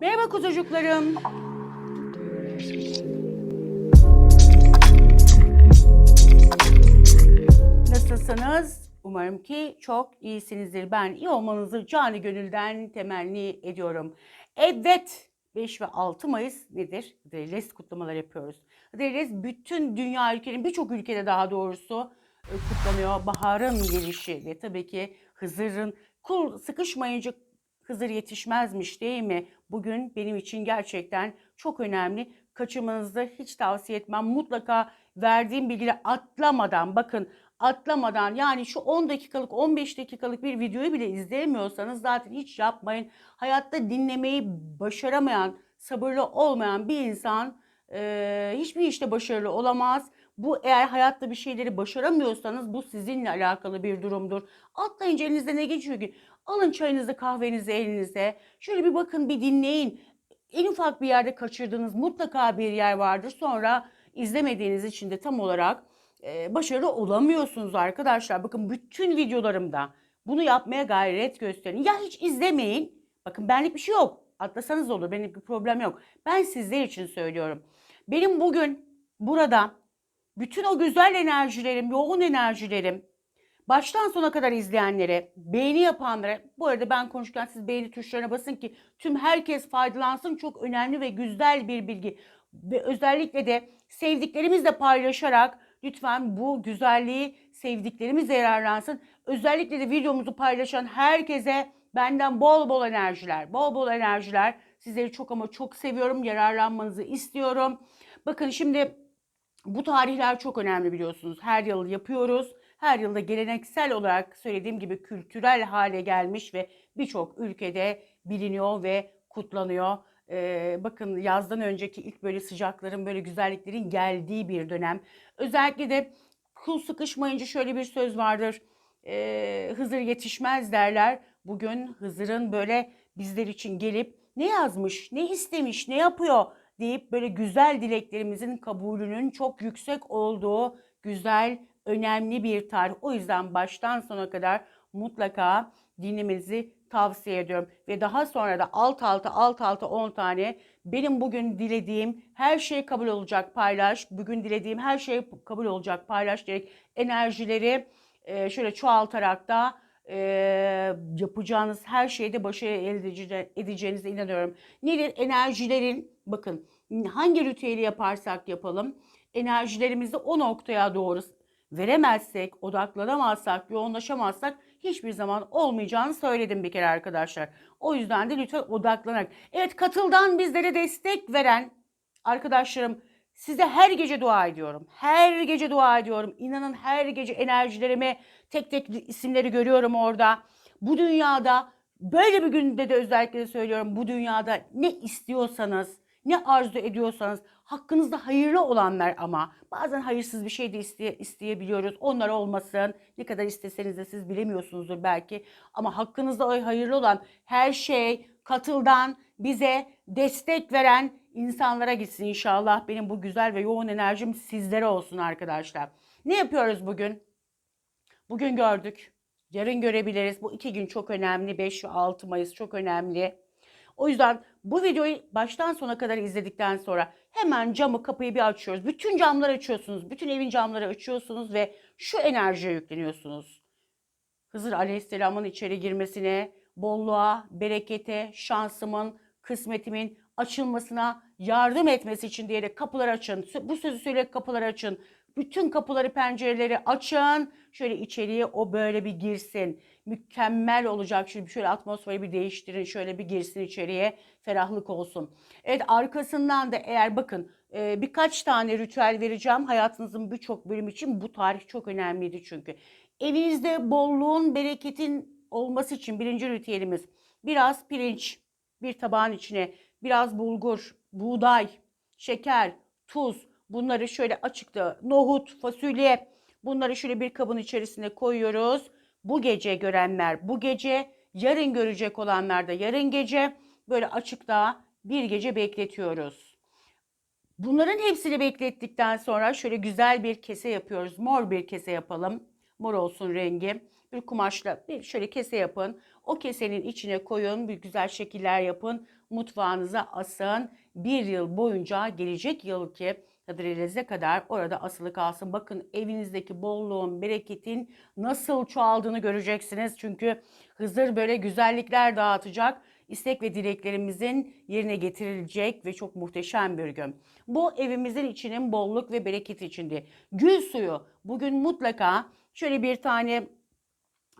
Merhaba kuzucuklarım. Nasılsınız? Umarım ki çok iyisinizdir. Ben iyi olmanızı canı gönülden temenni ediyorum. Evet, 5 ve 6 Mayıs nedir? Hıdrellez kutlamalar yapıyoruz. Hıdrellez bütün dünya ülkenin birçok ülkede daha doğrusu e, kutlanıyor. Baharın gelişi ve tabii ki Hızır'ın kul sıkışmayınca Hızır yetişmezmiş değil mi? Bugün benim için gerçekten çok önemli. Kaçırmanızı hiç tavsiye etmem. Mutlaka verdiğim bilgileri atlamadan bakın atlamadan yani şu 10 dakikalık 15 dakikalık bir videoyu bile izleyemiyorsanız zaten hiç yapmayın. Hayatta dinlemeyi başaramayan, sabırlı olmayan bir insan e, hiçbir işte başarılı olamaz. Bu eğer hayatta bir şeyleri başaramıyorsanız bu sizinle alakalı bir durumdur. Atlayınca elinizde ne geçiyor ki? Alın çayınızı kahvenizi elinize. Şöyle bir bakın bir dinleyin. En ufak bir yerde kaçırdığınız mutlaka bir yer vardır. Sonra izlemediğiniz için de tam olarak e, başarılı olamıyorsunuz arkadaşlar. Bakın bütün videolarımda bunu yapmaya gayret gösterin. Ya hiç izlemeyin. Bakın benlik bir şey yok. Atlasanız olur. Benlik bir problem yok. Ben sizler için söylüyorum. Benim bugün burada bütün o güzel enerjilerim, yoğun enerjilerim, baştan sona kadar izleyenlere, beğeni yapanlara, bu arada ben konuşurken siz beğeni tuşlarına basın ki tüm herkes faydalansın. Çok önemli ve güzel bir bilgi. Ve özellikle de sevdiklerimizle paylaşarak lütfen bu güzelliği sevdiklerimiz yararlansın. Özellikle de videomuzu paylaşan herkese benden bol bol enerjiler, bol bol enerjiler. Sizleri çok ama çok seviyorum. Yararlanmanızı istiyorum. Bakın şimdi bu tarihler çok önemli biliyorsunuz. Her yıl yapıyoruz. Her yılda geleneksel olarak söylediğim gibi kültürel hale gelmiş ve birçok ülkede biliniyor ve kutlanıyor. Ee, bakın yazdan önceki ilk böyle sıcakların böyle güzelliklerin geldiği bir dönem. Özellikle de kul sıkışmayınca şöyle bir söz vardır. Ee, Hızır yetişmez derler. Bugün Hızır'ın böyle bizler için gelip ne yazmış, ne istemiş, ne yapıyor deyip böyle güzel dileklerimizin kabulünün çok yüksek olduğu güzel, önemli bir tarih. O yüzden baştan sona kadar mutlaka dinlemenizi tavsiye ediyorum. Ve daha sonra da alt alta alt alta 10 tane benim bugün dilediğim her şey kabul olacak paylaş. Bugün dilediğim her şey kabul olacak paylaş diyerek enerjileri şöyle çoğaltarak da e, yapacağınız her şeyde başarı elde edece- edeceğinize inanıyorum. Nedir? Enerjilerin bakın hangi ritüeli yaparsak yapalım enerjilerimizi o noktaya doğru veremezsek, odaklanamazsak, yoğunlaşamazsak hiçbir zaman olmayacağını söyledim bir kere arkadaşlar. O yüzden de lütfen odaklanarak. Evet katıldan bizlere destek veren arkadaşlarım size her gece dua ediyorum. Her gece dua ediyorum. İnanın her gece enerjilerimi tek tek isimleri görüyorum orada. Bu dünyada böyle bir günde de özellikle söylüyorum. Bu dünyada ne istiyorsanız, ne arzu ediyorsanız hakkınızda hayırlı olanlar ama bazen hayırsız bir şey de isteye, isteyebiliyoruz. Onlar olmasın. Ne kadar isteseniz de siz bilemiyorsunuzdur belki. Ama hakkınızda hayırlı olan her şey katıldan bize destek veren insanlara gitsin inşallah. Benim bu güzel ve yoğun enerjim sizlere olsun arkadaşlar. Ne yapıyoruz bugün? Bugün gördük. Yarın görebiliriz. Bu iki gün çok önemli. 5 ve 6 Mayıs çok önemli. O yüzden bu videoyu baştan sona kadar izledikten sonra hemen camı kapıyı bir açıyoruz. Bütün camları açıyorsunuz. Bütün evin camları açıyorsunuz ve şu enerjiye yükleniyorsunuz. Hızır Aleyhisselam'ın içeri girmesine, bolluğa, berekete, şansımın, kısmetimin açılmasına yardım etmesi için diyerek kapıları açın. Bu sözü söyleyerek kapıları açın. Bütün kapıları, pencereleri açın. Şöyle içeriye o böyle bir girsin. Mükemmel olacak. Şimdi şöyle atmosferi bir değiştirin. Şöyle bir girsin içeriye. Ferahlık olsun. Evet arkasından da eğer bakın e, birkaç tane ritüel vereceğim. Hayatınızın birçok bölüm için bu tarih çok önemliydi çünkü. Evinizde bolluğun, bereketin olması için birinci ritüelimiz biraz pirinç bir tabağın içine, biraz bulgur, buğday, şeker, tuz bunları şöyle açıkta nohut, fasulye bunları şöyle bir kabın içerisine koyuyoruz. Bu gece görenler bu gece, yarın görecek olanlar da yarın gece böyle açıkta bir gece bekletiyoruz. Bunların hepsini beklettikten sonra şöyle güzel bir kese yapıyoruz. Mor bir kese yapalım. Mor olsun rengi. Bir kumaşla bir şöyle kese yapın. O kesenin içine koyun. Bir güzel şekiller yapın. mutfağınıza asın. Bir yıl boyunca gelecek yılki Kadirelez'e kadar orada asılı kalsın. Bakın evinizdeki bolluğun, bereketin nasıl çoğaldığını göreceksiniz. Çünkü Hızır böyle güzellikler dağıtacak. İstek ve dileklerimizin yerine getirilecek ve çok muhteşem bir gün. Bu evimizin içinin bolluk ve bereket içinde. Gül suyu bugün mutlaka şöyle bir tane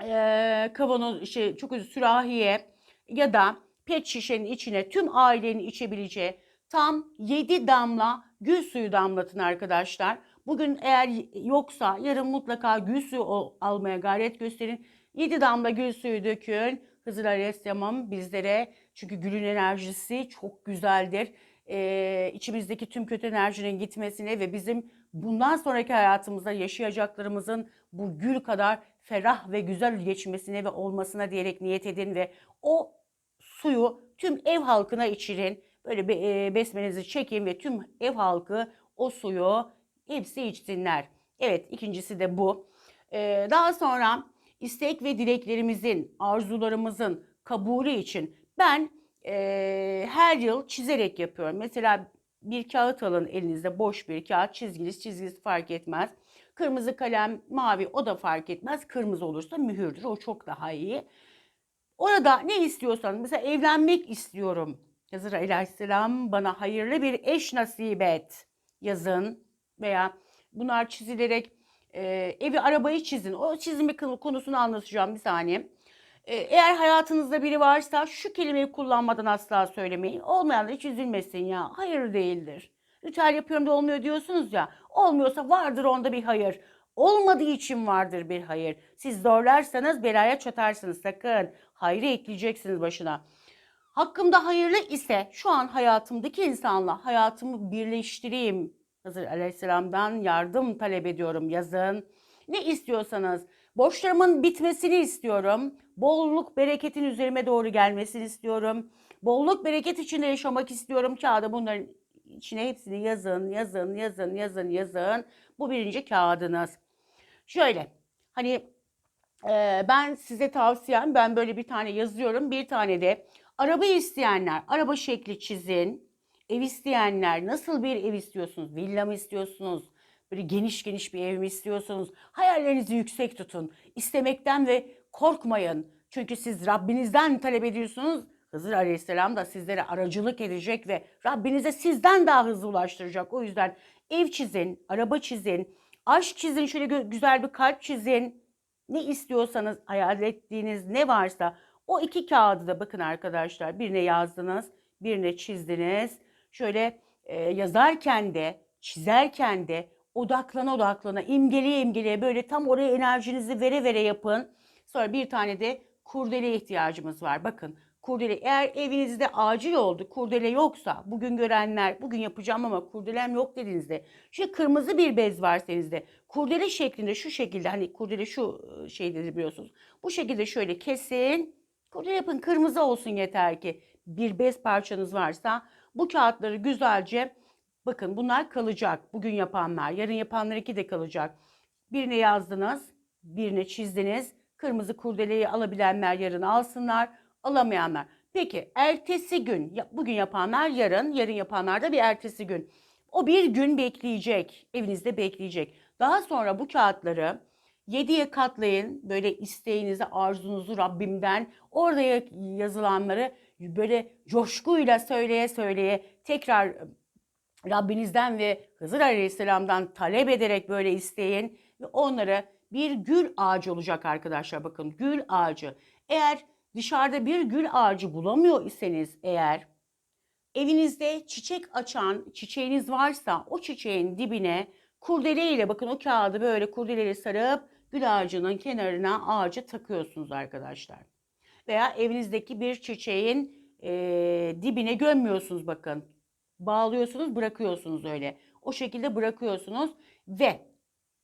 e, kavanoz, şey, çok özür sürahiye ya da pet şişenin içine tüm ailenin içebileceği tam 7 damla gül suyu damlatın arkadaşlar. Bugün eğer yoksa yarın mutlaka gül suyu almaya gayret gösterin. 7 damla gül suyu dökün. Hızır Aleyhisselam bizlere çünkü gülün enerjisi çok güzeldir. Ee, içimizdeki tüm kötü enerjinin gitmesine ve bizim bundan sonraki hayatımızda yaşayacaklarımızın bu gül kadar ferah ve güzel geçmesine ve olmasına diyerek niyet edin ve o suyu tüm ev halkına içirin. Böyle be, e, besmenizi çekin ve tüm ev halkı o suyu hepsi içsinler. Evet ikincisi de bu. Ee, daha sonra istek ve dileklerimizin, arzularımızın kabulü için ben e, her yıl çizerek yapıyorum. Mesela bir kağıt alın elinizde boş bir kağıt çizgili çizgisi fark etmez. Kırmızı kalem mavi o da fark etmez. Kırmızı olursa mühürdür o çok daha iyi. Orada ne istiyorsan mesela evlenmek istiyorum. Hazır Aleyhisselam bana hayırlı bir eş nasip et yazın veya bunlar çizilerek e, evi arabayı çizin. O çizimi konu- konusunu anlatacağım bir saniye. E, eğer hayatınızda biri varsa şu kelimeyi kullanmadan asla söylemeyin. Olmayan da hiç üzülmesin ya. Hayır değildir. Ritüel yapıyorum da olmuyor diyorsunuz ya. Olmuyorsa vardır onda bir hayır. Olmadığı için vardır bir hayır. Siz zorlarsanız belaya çatarsınız sakın. Hayrı ekleyeceksiniz başına. Hakkımda hayırlı ise şu an hayatımdaki insanla hayatımı birleştireyim. Hazır Aleyhisselam'dan yardım talep ediyorum yazın. Ne istiyorsanız borçlarımın bitmesini istiyorum. Bolluk bereketin üzerime doğru gelmesini istiyorum. Bolluk bereket içinde yaşamak istiyorum. Kağıda bunların içine hepsini yazın, yazın, yazın, yazın, yazın. Bu birinci kağıdınız. Şöyle hani e, ben size tavsiyem ben böyle bir tane yazıyorum. Bir tane de araba isteyenler araba şekli çizin. Ev isteyenler nasıl bir ev istiyorsunuz? Villa mı istiyorsunuz? Böyle geniş geniş bir ev mi istiyorsunuz? Hayallerinizi yüksek tutun. İstemekten ve korkmayın. Çünkü siz Rabbinizden talep ediyorsunuz. Hızır Aleyhisselam da sizlere aracılık edecek ve Rabbinize sizden daha hızlı ulaştıracak. O yüzden ev çizin, araba çizin, aşk çizin, şöyle güzel bir kalp çizin. Ne istiyorsanız, hayal ettiğiniz ne varsa o iki kağıdı da bakın arkadaşlar. Birine yazdınız, birine çizdiniz. Şöyle e, yazarken de, çizerken de odaklana odaklana, imgeleye imgeleye böyle tam oraya enerjinizi vere vere yapın. Sonra bir tane de kurdele ihtiyacımız var. Bakın kurdele eğer evinizde acil oldu kurdele yoksa bugün görenler bugün yapacağım ama kurdelem yok dediğinizde şu kırmızı bir bez varsa elinizde kurdele şeklinde şu şekilde hani kurdele şu e, şeyleri biliyorsunuz. Bu şekilde şöyle kesin kurdele yapın kırmızı olsun yeter ki bir bez parçanız varsa bu kağıtları güzelce bakın bunlar kalacak. Bugün yapanlar yarın yapanlar iki de kalacak. Birine yazdınız birine çizdiniz. Kırmızı kurdeleyi alabilenler yarın alsınlar alamayanlar. Peki ertesi gün bugün yapanlar yarın, yarın yapanlar da bir ertesi gün. O bir gün bekleyecek, evinizde bekleyecek. Daha sonra bu kağıtları yediye katlayın. Böyle isteğinizi, arzunuzu Rabbimden orada ya- yazılanları böyle coşkuyla söyleye söyleye tekrar Rabbinizden ve Hızır Aleyhisselam'dan talep ederek böyle isteyin ve onlara bir gül ağacı olacak arkadaşlar bakın gül ağacı. Eğer dışarıda bir gül ağacı bulamıyor iseniz eğer evinizde çiçek açan çiçeğiniz varsa o çiçeğin dibine kurdele ile bakın o kağıdı böyle kurdeleyle sarıp gül ağacının kenarına ağaca takıyorsunuz arkadaşlar. Veya evinizdeki bir çiçeğin eee, dibine gömmüyorsunuz bakın. Bağlıyorsunuz bırakıyorsunuz öyle. O şekilde bırakıyorsunuz ve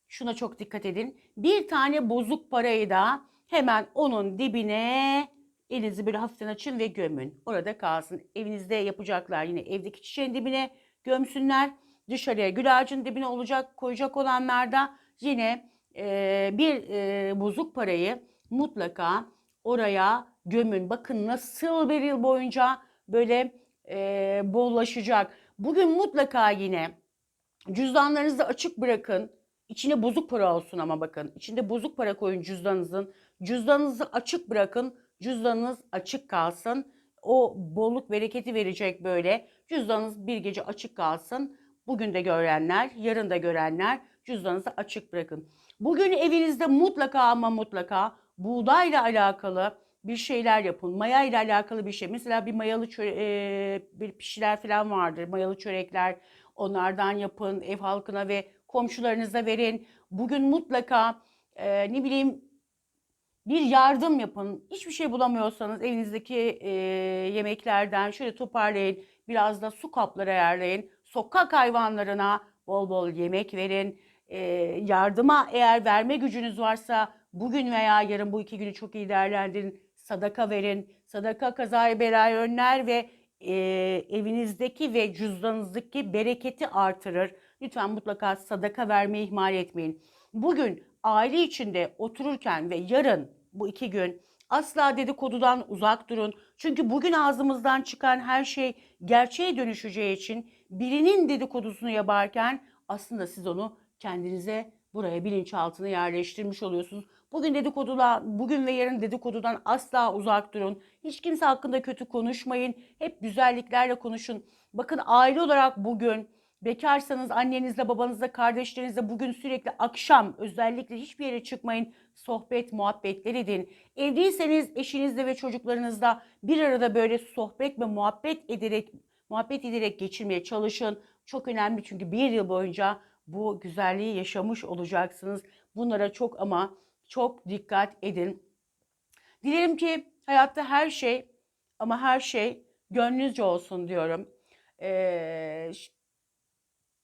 şuna çok dikkat edin. Bir tane bozuk parayı da hemen onun dibine elinizi böyle hafiften açın ve gömün. Orada kalsın. Evinizde yapacaklar yine evdeki çiçeğin dibine gömsünler. Dışarıya gül ağacın dibine olacak koyacak olanlar da yine e, bir e, bozuk parayı mutlaka oraya gömün. Bakın nasıl bir yıl boyunca böyle e, bollaşacak. Bugün mutlaka yine cüzdanlarınızı açık bırakın. İçine bozuk para olsun ama bakın. İçinde bozuk para koyun cüzdanınızın. Cüzdanınızı açık bırakın. Cüzdanınız açık kalsın. O bolluk bereketi verecek böyle. Cüzdanınız bir gece açık kalsın. Bugün de görenler, yarın da görenler cüzdanınızı açık bırakın. Bugün evinizde mutlaka ama mutlaka buğdayla alakalı bir şeyler yapın. Maya ile alakalı bir şey. Mesela bir mayalı çöre- e, bir pişiler falan vardır. Mayalı çörekler. Onlardan yapın. Ev halkına ve komşularınıza verin. Bugün mutlaka e, ne bileyim bir yardım yapın. Hiçbir şey bulamıyorsanız evinizdeki e, yemeklerden şöyle toparlayın. Biraz da su kapları ayarlayın. Sokak hayvanlarına bol bol yemek verin. E, yardıma eğer verme gücünüz varsa bugün veya yarın bu iki günü çok iyi değerlendirin. Sadaka verin. Sadaka kazayı belayı önler ve e, evinizdeki ve cüzdanınızdaki bereketi artırır. Lütfen mutlaka sadaka vermeyi ihmal etmeyin. Bugün aile içinde otururken ve yarın bu iki gün asla dedikodudan uzak durun. Çünkü bugün ağzımızdan çıkan her şey gerçeğe dönüşeceği için birinin dedikodusunu yaparken aslında siz onu kendinize buraya bilinçaltına yerleştirmiş oluyorsunuz. Bugün dedikodular, bugün ve yarın dedikodudan asla uzak durun. Hiç kimse hakkında kötü konuşmayın. Hep güzelliklerle konuşun. Bakın aile olarak bugün bekarsanız annenizle, babanızla, kardeşlerinizle bugün sürekli akşam özellikle hiçbir yere çıkmayın. Sohbet, muhabbetler edin. Evliyseniz eşinizle ve çocuklarınızla bir arada böyle sohbet ve muhabbet ederek muhabbet ederek geçirmeye çalışın. Çok önemli çünkü bir yıl boyunca bu güzelliği yaşamış olacaksınız. Bunlara çok ama çok dikkat edin. Dilerim ki hayatta her şey ama her şey gönlünüzce olsun diyorum. Ee,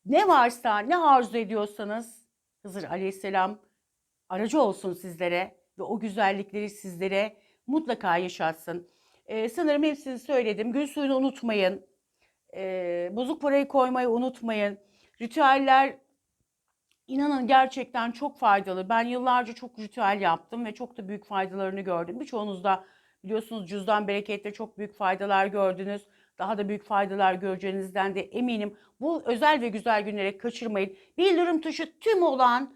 ne varsa, ne arzu ediyorsanız Hızır Aleyhisselam aracı olsun sizlere ve o güzellikleri sizlere mutlaka yaşatsın. Ee, sanırım hepsini söyledim. Gül suyunu unutmayın. Ee, bozuk parayı koymayı unutmayın. Ritüeller İnanın gerçekten çok faydalı. Ben yıllarca çok ritüel yaptım ve çok da büyük faydalarını gördüm. Birçoğunuz da biliyorsunuz cüzdan berekette çok büyük faydalar gördünüz. Daha da büyük faydalar göreceğinizden de eminim. Bu özel ve güzel günleri kaçırmayın. Bildirim tuşu tüm olan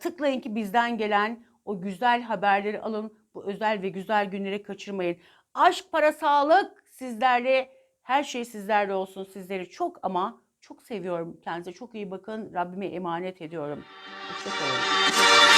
tıklayın ki bizden gelen o güzel haberleri alın. Bu özel ve güzel günleri kaçırmayın. Aşk, para, sağlık sizlerle her şey sizlerle olsun. Sizleri çok ama çok seviyorum. Kendinize çok iyi bakın. Rabbime emanet ediyorum. Hoşçakalın.